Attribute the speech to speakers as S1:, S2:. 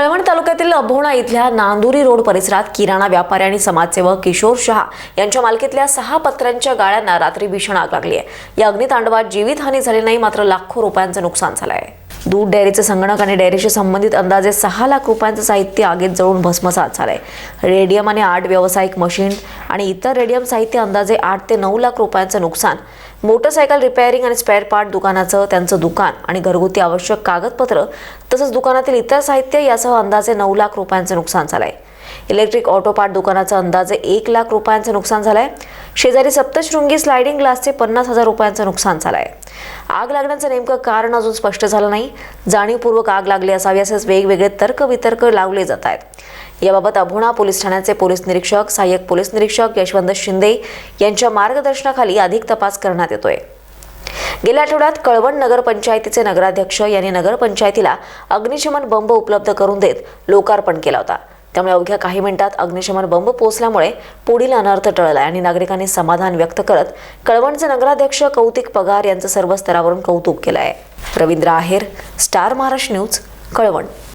S1: कळवण तालुक्यातील अभोणा इथल्या नांदुरी रोड परिसरात किराणा व्यापारी आणि समाजसेवक किशोर शहा यांच्या मालकीतल्या सहा पत्र्यांच्या गाळ्यांना रात्री भीषण आग लागली आहे. या अग्नितांडवात जीवितहानी झाली नाही मात्र लाखो रुपयांचं नुकसान झालं आहे दूध डेअरीचे संगणक आणि डेअरीशी संबंधित अंदाजे सहा लाख रुपयांचं साहित्य आगीत जळून भस्मसात झालंय. रेडियम आणि आठ व्यावसायिक मशीन आणि इतर रेडियम साहित्य अंदाजे आठ ते नऊ लाख रुपयांचं नुकसान. मोटरसायकल रिपेअरिंग आणि स्पेअर पार्ट दुकानाचं त्यांचं दुकान आणि घरगुती आवश्यक कागदपत्र तसंच दुकानातील इतर साहित्य यासह अंदाजे नऊ लाख रुपयांचं नुकसान झालंय. इलेक्ट्रिक ऑटो पार्ट दुकानाचं अंदाजे एक लाख रुपयांचं नुकसान झालंय. शेजारी सप्तशृंगी स्लायडिंग ग्लासचे पन्नास हजार रुपयांचं नुकसान झालंय. आग लागण्याचं नेमकं कारण अजून स्पष्ट झालं नाही. जाणीवपूर्वक आग लागली असावी असेच वेगवेगळे तर्क वितर्क लावले जात आहेत. याबाबत अभोणा पोलीस ठाण्याचे पोलीस निरीक्षक सहाय्यक पोलीस निरीक्षक यशवंत शिंदे यांच्या मार्गदर्शनाखाली अधिक तपास करण्यात येतोय. गेल्या आठवड्यात कळवण नगरपंचायतीचे नगराध्यक्ष यांनी नगरपंचायतीला अग्निशमन बंब उपलब्ध करून देत लोकार्पण केला होता. त्यामुळे अवघ्या काही मिनिटात अग्निशमन बंब पोचल्यामुळे पुढील अनर्थ टळला आणि नागरिकांनी समाधान व्यक्त करत कळवणचे नगराध्यक्ष कौतिक पगार यांचं सर्व स्तरावरून कौतुक केलं आहे रवींद्र आहेर स्टार महाराष्ट्र न्यूज कळवण.